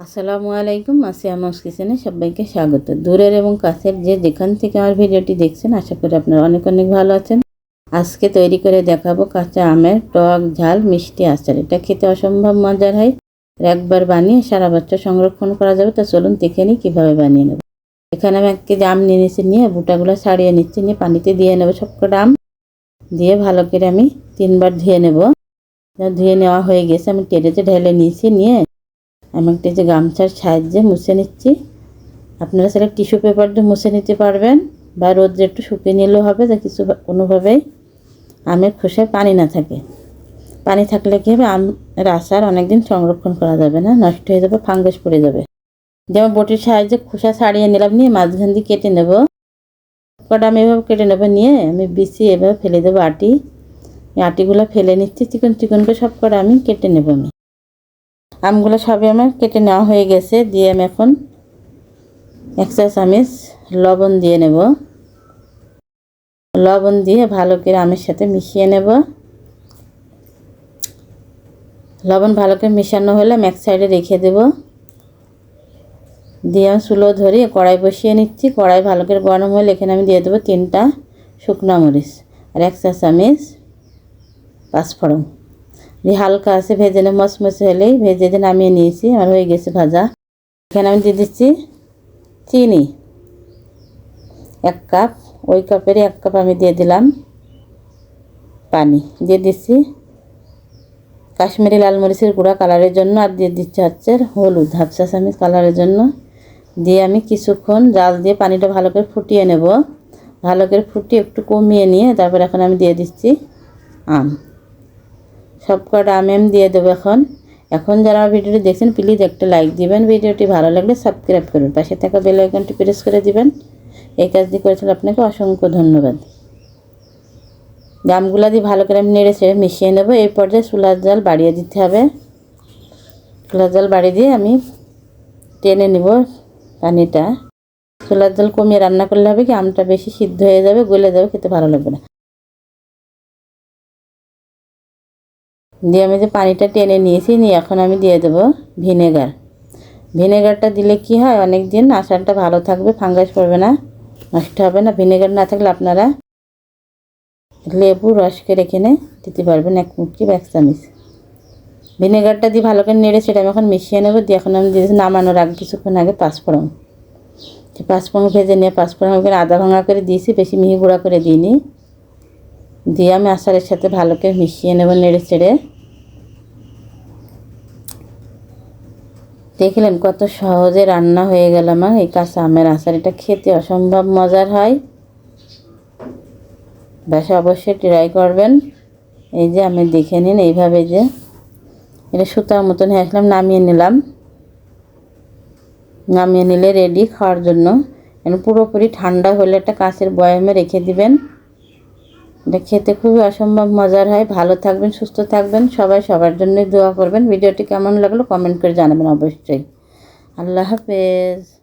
আসসালামু আলাইকুম আসিয়ামস কিচেনে সবাইকে স্বাগত। দূরের এবং কাছের যে যেখান থেকে আমার ভিডিওটি দেখছেন, আশা করি আপনারা অনেক অনেক ভালো আছেন। আজকে তৈরি করে দেখাবো কাঁচা আমের টক ঝাল মিষ্টি আচার। এটা খেতে অসম্ভব মজার হয়। একবার বানিয়ে সারা বছর সংরক্ষণ করা যাবে। তা চলুন দেখে নিই কীভাবে বানিয়ে নেব। এখানে আমি এক কেজি আম নিয়ে নিয়েছি, নিয়ে বুটাগুলো ছাড়িয়ে নিচ্ছি, নিয়ে পানিতে দিয়ে নেব সবকটা আম। দিয়ে ভালো করে আমি তিনবার ধুয়ে নেব। ধুয়ে নেওয়া হয়ে গেছে, আমি টেরেতে ঢেলে নিয়েছি, নিয়ে আমি একটা যে গামছার সাহায্যে মুছে নিচ্ছি। আপনারা সেটা টিস্যু পেপার দিয়ে মুছে নিতে পারবেন বা রোদ্রে একটু শুকিয়ে নিলেও হবে যে কিছু কোনোভাবেই আমের খোসায় পানি না থাকে। পানি থাকলে কী হবে? আমের আচার অনেকদিন সংরক্ষণ করা যাবে না, নষ্ট হয়ে যাবে, ফাঙ্গাস পড়ে যাবে। যেমন বটির সাহায্যে খোসা ছাড়িয়ে নিলাম, নিয়ে মাঝখান দিয়ে কেটে নেব। কটা আমি এভাবে কেটে নেব, নিয়ে আমি বিছি এভাবে ফেলে দেবো আটি। আটিগুলো ফেলে নিচ্ছি, চিকন চিকন করে সব কটা আমি কেটে নেব আমি। আমগুলো সবই আমার কেটে নেওয়া হয়ে গেছে। দিয়ে আমি এখন এক চা চামচ লবণ দিয়ে নেব। লবণ দিয়ে ভালো করে আমের সাথে মিশিয়ে নেব। লবণ ভালো করে মেশানো হলে আমি এক সাইডে রেখে দেব। দিয়ে আমি চুলো ধরে কড়াই বসিয়ে নিচ্ছি। কড়াই ভালো করে গরম হলে এখানে আমি দিয়ে দেবো তিনটা শুকনো মরিচ আর এক চা চামচ পাঁচফোড়ন। দিয়ে হালকা আছে, ভেজে নেব মচমচে হলেই ভেজে দিয়ে নামিয়ে নিয়েছি। আমার হয়ে গেছে ভাজা। এখানে আমি দিয়ে দিচ্ছি চিনি। এক কাপ, ওই কাপের এক কাপ আমি দিয়ে দিলাম পানি। দিয়ে দিচ্ছি কাশ্মীরি লাল মরিচের গুঁড়া কালারের জন্য, আর দিয়ে দিচ্ছি হচ্ছে হলুদ, হাফ চা কালারের জন্য। দিয়ে আমি কিছুক্ষণ জাল দিয়ে পানিটা ভালো করে ফুটিয়ে নেব। ভালো করে ফুটিয়ে একটু কমিয়ে নিয়ে তারপর এখন আমি দিয়ে দিচ্ছি আম। সব কটা আমি আমি দিয়ে দেবো এখন। এখন যারা আমার ভিডিওটি দেখছেন প্লিজ একটা লাইক দিবেন। ভিডিওটি ভালো লাগলে সাবস্ক্রাইব করবেন। পাশে থাকা বেল আইকনটি প্রেস করে দিবেন। এই কাজটি করেছিল আপনাকে অসংখ্য ধন্যবাদ। জামগুলা দিয়ে ভালো করে আমি নেড়ে ছেড়ে মিশিয়ে নেব। এই পর্যায়ে চুলার জল বাড়িয়ে দিতে হবে। চুলার জল বাড়িয়ে দিয়ে আমি টেনে নেব পানিটা। চুলার জল কমিয়ে রান্না করলে হবে কি? আমটা বেশি সিদ্ধ হয়ে যাবে, গলে যাবে, খেতে ভালো লাগবে না। দিয়ে আমি যে পানিটা টেনে নিয়েছি, নিয়ে এখন আমি দিয়ে দেবো ভিনেগার। ভিনেগারটা দিলে কি হয় অনেক দিন আচারটা ভালো থাকবে, ফাঙ্গাস পড়বে না, নষ্ট হবে না। ভিনেগার না থাকলে আপনারা লেবু, রস করে এখানে দিতে পারবেন, এক মুটকি বা এক চামিচ। ভিনেগারটা দিয়ে ভালো করে নেড়ে সেটা আমি এখন মিশিয়ে নেব, দিয়ে এখন আমি দিয়েছি নামানোর আগে, কিছুক্ষণ আগে পাঁচফোড়ন। পাঁচফোড়ন ভেজে নিয়ে পাঁচফোড়ন ওখানে আদা ভাঙা করে দিয়েছি, বেশি মিহি গুঁড়া করে দিইনি। দিয়ে আমি আচারের সাথে ভালো করে মিশিয়ে নেব নেড়ে চেড়ে। দেখলেন কত সহজে রান্না হয়ে গেল আমার এই কাঁচা আমের আচার। এটা খেতে অসম্ভব মজার হয়। বাসা অবশ্যই ট্রাই করবেন। এই যে আমি দেখে নিন এইভাবে যে। এটা সুতার মতন হয়ে আসলাম, নামিয়ে নিলাম। নামিয়ে নিলে রেডি খাওয়ার জন্য। পুরোপুরি ঠান্ডা হলে একটা কাঁচের বয়ামে রেখে দিবেন। এটা খেতে খুবই অসম্ভব মজার হয়। ভালো থাকবেন, সুস্থ থাকবেন। সবাই সবার জন্যই দোয়া করবেন। ভিডিওটি কেমন লাগল কমেন্ট করে জানাবেন অবশ্যই। আল্লাহ হাফেজ।